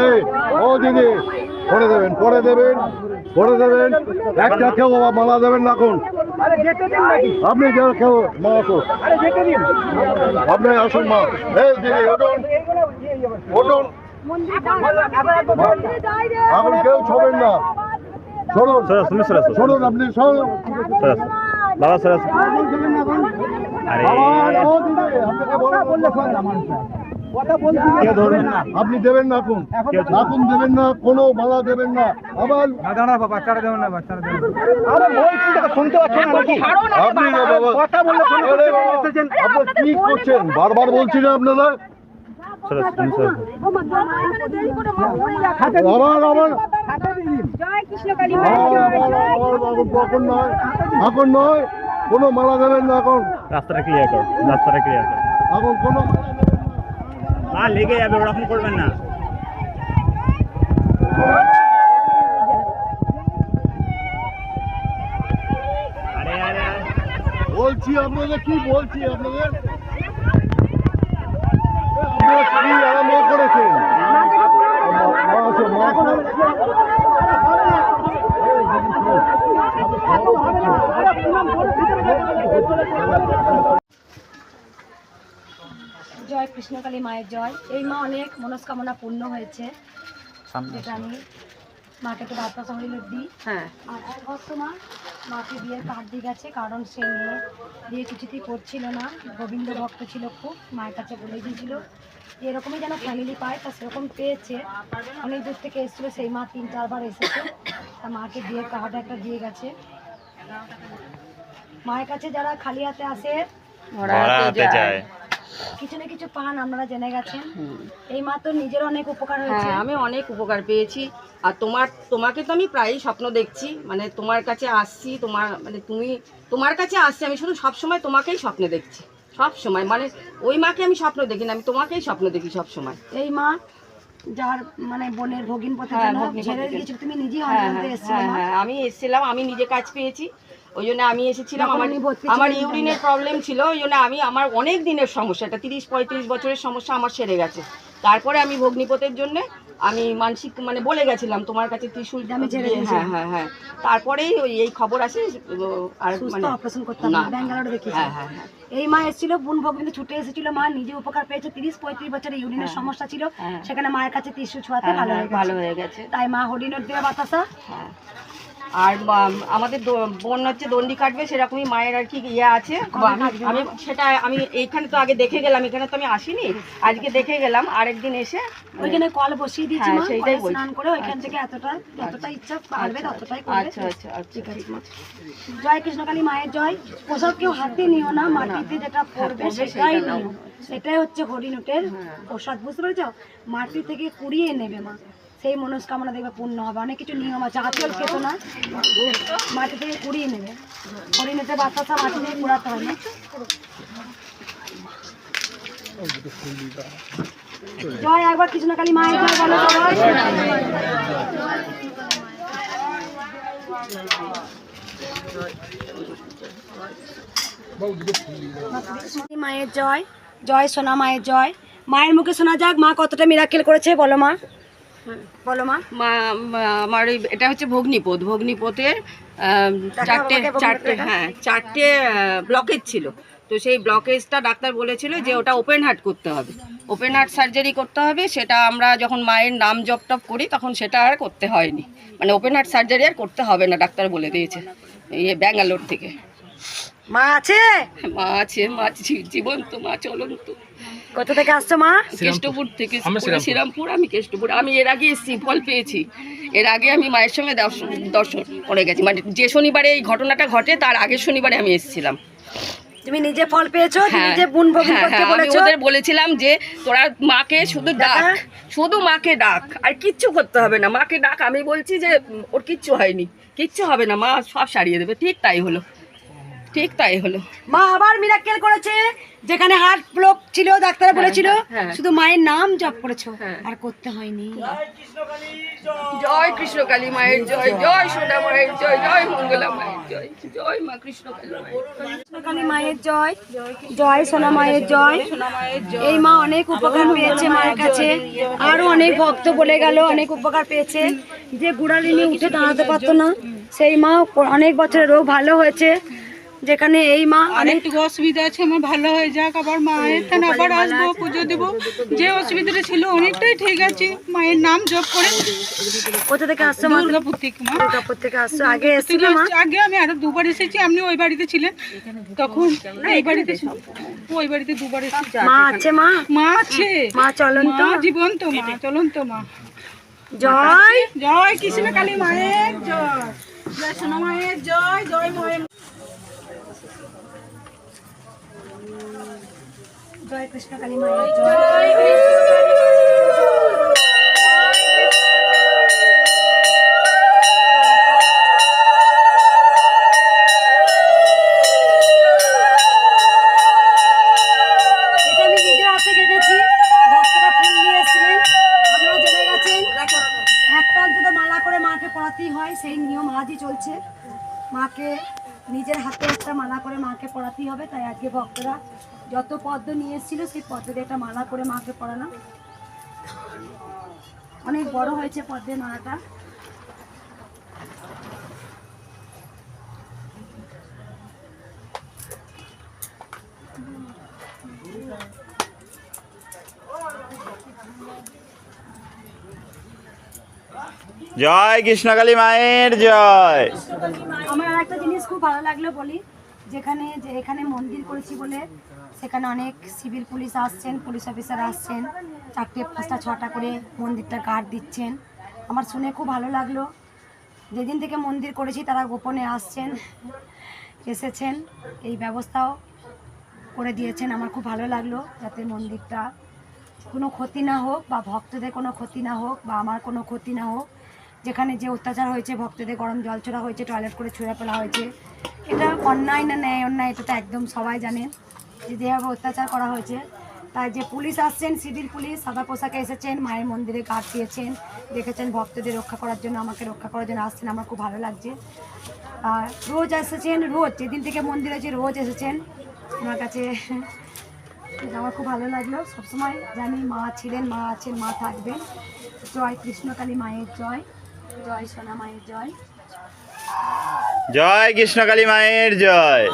এই ও দিদি পরে দেবেন পরে দেবেন পরে দেবেন। একটা কেউ বাবা মালা দেবেন না এখন। আপনি কেউ কেউ মা আসো আপনি আসুন মা। এই দিদি উঠুন। উঠুন। এখন কেউ ছবেন না। সরাস তুমি আপনি বাবা সরাস আরে। আবার ও দিদি, আপনাকে বলব। কে ধরবেন না। আপনি দেবেন না এখন এখন দেবেন না কোনো মালা দেবেন না। আবার দাঁড়া বাবা বাচ্চারা দেবেন না বাচ্চারা দেবেন আপনি না বাবা। আরে বাবা, আপনারা কি করছেন? বারবার বলছি না আপনারা? আবার আবার এখন নয়। কোনো মালা দেবেন না এখন। রাস্তাটা ক্লিয়ার করো। রাস্তাটা ক্লিয়ার করো। এখন কোনো মা লেগে যাবে ওরকম করবেন না আরে আরে আরে। বলছি আপনাদের কি বলছি আপনাদের আরম্ভ করেছেন মা আসো, মা আসো। জয় কৃষ্ণকালী মায়ের জয়। এই মা অনেক মনস্কামনা পূর্ণ হয়েছে। যেটা আমি মাকে তো বার্তা সংগ্রহ দিই। হ্যাঁ। আর এক ভক্ত মা মাকে বিয়ের কার্ড দিয়ে গেছে কারণ সে মেয়ে বিয়ে কিছুতেই করছিল না। গোবিন্দ ভক্ত ছিল খুব মায়ের কাছে বলে দিয়েছিল। যে এরকমই যেন ফ্যামিলি পায় তা সেরকম পেয়েছে। অনেক দূর থেকে এসেছিল সেই মা তিন চারবার এসেছে। তা মাকে বিয়ের কার্ড একটা দিয়ে গেছে। মায়ের কাছে যারা খালি হাতে আসে যায়। কিছু না কিছু পান আপনারা জেনে গেছেন। এই মা তো নিজের অনেক উপকার হয়েছে। হ্যাঁ আমি অনেক উপকার পেয়েছি। আর তোমার তোমাকে তো আমি প্রায়ই স্বপ্ন দেখছি। মানে তোমার কাছে আসছি তোমার মানে তুমি তোমার কাছে আসছি আমি শুধু সবসময় তোমাকেই স্বপ্ন দেখছি। সব সময় মানে ওই মাকে আমি স্বপ্ন দেখি না আমি তোমাকেই স্বপ্ন দেখি সব সময় এই মা যার মানে বোনের ভগিন পথে হ্যাঁ। কিছু তুমি হ্যাঁ হ্যাঁ আমি এসেছিলাম আমি নিজে কাজ পেয়েছি। ওই জন্য আমি এসেছিলাম আমার আমার ইউরিনের প্রবলেম ছিল ওই জন্য আমি আমার অনেক দিনের সমস্যা এটা তিরিশ পঁয়ত্রিশ বছরের সমস্যা আমার সেরে গেছে। তারপরে আমি ভগ্নিপথের জন্য আমি মানসিক মানে বলে গেছিলাম তোমার কাছে ত্রিশুল আমি। হ্যাঁ হ্যাঁ হ্যাঁ। তারপরেই ওই এই খবর আসে আর মানে অপারেশন করতে হবে না। ব্যাঙ্গালোরে দেখিয়েছি হ্যাঁ হ্যাঁ হ্যাঁ। এই মা এসেছিল বোন ভগিনী ছুটে এসেছিল মা নিজে উপকার পেয়েছে তিরিশ পঁয়ত্রিশ বছরের ইউরিনের সমস্যা ছিল। হ্যাঁ। সেখানে মায়ের কাছে ত্রিশু ছোঁয়াতে হ্যাঁ, ভালো হ্যাঁ, হয়ে ভালো গেছে হয়ে গেছে তাই মা হরিণর দেওয়া বাতাসা হ্যাঁ। আর আমাদের বোন হচ্ছে দণ্ডি কাটবে সেরকমই মায়ের আর কি ইয়ে আছে। আমি- সেটা আমি এইখানে তো আগে দেখে গেলাম এখানে তো আমি আসিনি। আজকে দেখে গেলাম আরেকদিন এসে ওইখানে কল বসিয়ে দিয়েছি হ্যাঁ, মা সেইটাই বলছি। স্নান করে ওইখান থেকে এতটা যতটা ইচ্ছা পারবে ততটাই করবে। আচ্ছা আচ্ছা আচ্ছা। ঠিক আছে জয় কৃষ্ণকালী মায়ের জয়। ওসব কেউ হাতে নিও না মাটিতে যেটা পড়বে পড়বে সেটাই সেইটা নাও। নিও সেটাই হচ্ছে হরিণুটের প্রসাদ বুঝতে পেরেছ? মাটি থেকে কুড়িয়ে নেবে মা। সেই মনস্কামনা দেখবে পূর্ণ হবে। অনেক কিছু নিয়ম আছে আচল খেতো না। মাটি থেকে কুড়িয়ে নেবে। হরিণুটের বাতাসা মাটি থেকে কুড়াতে হবে। জয়, একবার কৃষ্ণকালী মায়ের জয় বলো মায়ের জয় জয় সোনা মায়ের জয়। মায়ের মুখে শোনা যাক মা কতটা মিরাকেল করেছে, বলো মা। বলো মা। মা আমার এটা হচ্ছে ভগ্নিপথ। ভগ্নিপথের চারটে চারটে হ্যাঁ চারটে ব্লকেজ ছিল। তো সেই ব্লকেজটা ডাক্তার বলেছিল যে ওটা ওপেন হার্ট করতে হবে। ওপেন হার্ট সার্জারি করতে হবে। সেটা আমরা যখন মায়ের নাম জপ টপ করি তখন সেটা আর করতে হয়নি। মানে ওপেন হার্ট সার্জারি আর করতে হবে না ডাক্তার বলে দিয়েছে। ইয়ে ব্যাঙ্গালোর থেকে। মা আছে? মা আছে মা জীবন্ত মা চলন্ত। কোথা থেকে আসছো মা? কেষ্টপুর থেকে শ্রীরামপুর। আমি কেষ্টপুর। আমি এর আগে এসেছি ফল পেয়েছি। এর আগে আমি মায়ের সঙ্গে দর্শন দর্শন করে গেছি। মানে যে শনিবারে এই ঘটনাটা ঘটে তার আগের শনিবারে আমি এসেছিলাম। তুমি নিজে ফল পেয়েছ হ্যাঁ। নিজে বোন ভগিন হ্যাঁ, করতে হ্যাঁ, বলেছ? ওদের বলেছিলাম যে তোরা মাকে শুধু ডাক। শুধু মাকে ডাক। আর কিচ্ছু করতে হবে না মাকে ডাক। আমি বলছি যে ওর কিচ্ছু হয়নি। কিচ্ছু হবে না মা সব সারিয়ে দেবে। ঠিক তাই হলো। ঠিক তাই হলো। মা আবার মিরাক্কেল করেছে যেখানে হার্ট ব্লক ছিল ডাক্তার বলেছিল হ্যাঁ। শুধু মায়ের নাম জপ করেছ হ্যাঁ। আর করতে হয়নি। জয় কৃষ্ণ কালী মায়ের জয় জয় সোনা মায়ের জয় জয় মঙ্গলা মায়ের জয় জয় মা কৃষ্ণ কালী মায়ের কৃষ্ণকালী মায়ের জয় জয় সোনা মায়ের জয়। সোনা মায়ের জয় এই মা অনেক উপকার পেয়েছে মায়ের কাছে। আরও অনেক ভক্ত বলে গেল অনেক উপকার পেয়েছে। যে গুড়ালিনি উঠে দাঁড়াতে পারতো না সেই মা অনেক বছরের রোগ ভালো হয়েছে। যেখানে এই মা অনেক অনেকটুকু অসুবিধা আছে আমার ভালো হয়ে যাক আবার মায়ের থানে আবার আসব পুজো দেবো। যে অসুবিধাটা ছিল অনেকটাই ঠিক আছে মায়ের নাম জপ করে। কোথা থেকে আসছো মা? দুর্গাপুর থেকে মা। দুর্গাপুর থেকে আসছো। আগে এসেছিল মা? আগে আমি আরও দুবার এসেছি আপনি ওই বাড়িতে ছিলেন। তখন এই বাড়িতে ছিল। ওই বাড়িতে দুবার এসেছি। মা আছে মা? মা আছে। মা চলন তো জীবন্ত মা চলন্ত মা। জয়। জয় কৃষ্ণ কালী মায়ের জয়। জয় সোনা মায়ের জয় জয় মায়ের জয় কৃষ্ণ কালী মায়ের জয়। একটা অন্তত মালা করে মাকে পড়াতেই হয়। সেই নিয়ম আজই চলছে। মাকে নিজের হাতে একটা মালা করে মাকে পড়াতেই হবে তাই আজকে ভক্তরা যত পদ্ম নিয়ে এসেছিল সেই পদ্ম দিয়ে একটা মালা করে মাকে পড়ানো অনেক বড় হয়েছে পদ্মের মালাটা। জয়। কৃষ্ণকালী মায়ের জয়। একটা জিনিস খুব ভালো লাগল বলি, যেখানে, যে এখানে মন্দির করেছি বলে সেখানে অনেক সিভিল পুলিশ আসছেন পুলিশ অফিসার আসছেন, চারটে পাঁচটা, ছটা করে মন্দিরটা গার্ড দিচ্ছেন। আমার শুনে খুব ভালো লাগল। যেদিন থেকে মন্দির করেছি তারা গোপনে আসছেন, এসেছেন, এই ব্যবস্থাও করে দিয়েছেন। আমার খুব ভালো লাগল যাতে মন্দিরটা কোনো ক্ষতি না হোক বা ভক্তদের কোনো ক্ষতি না হোক বা আমার কোনো ক্ষতি না হোক। যেখানে যে অত্যাচার হয়েছে, ভক্তদের গরম জল ছোড়া হয়েছে টয়লেট করে ছুঁড়ে ফেলা হয়েছে। এটা অন্যায় না ন্যায়, অন্যায়, এটা তো একদম সবাই জানেন যে যেভাবে অত্যাচার করা হয়েছে। তাই যে পুলিশ আসছেন, সিভিল পুলিশ, সাদা পোশাকে এসেছেন, মায়ের মন্দিরে গার্ড দিয়েছেন, দেখেছেন ভক্তদের রক্ষা করার জন্য, আমাকে রক্ষা করার জন্য আসছেন, আমার খুব ভালো লাগছে। আর রোজ এসেছেন, রোজ, যেদিন থেকে মন্দির আছে, রোজ এসেছেন। আমার কাছে আমার খুব ভালো লাগল। সবসময় জানি মা ছিলেন, মা আছেন, মা থাকবেন। জয় কৃষ্ণকালী মায়ের জয়। জয় জয়। জয় কৃষ্ণকালী মায়ের জয়।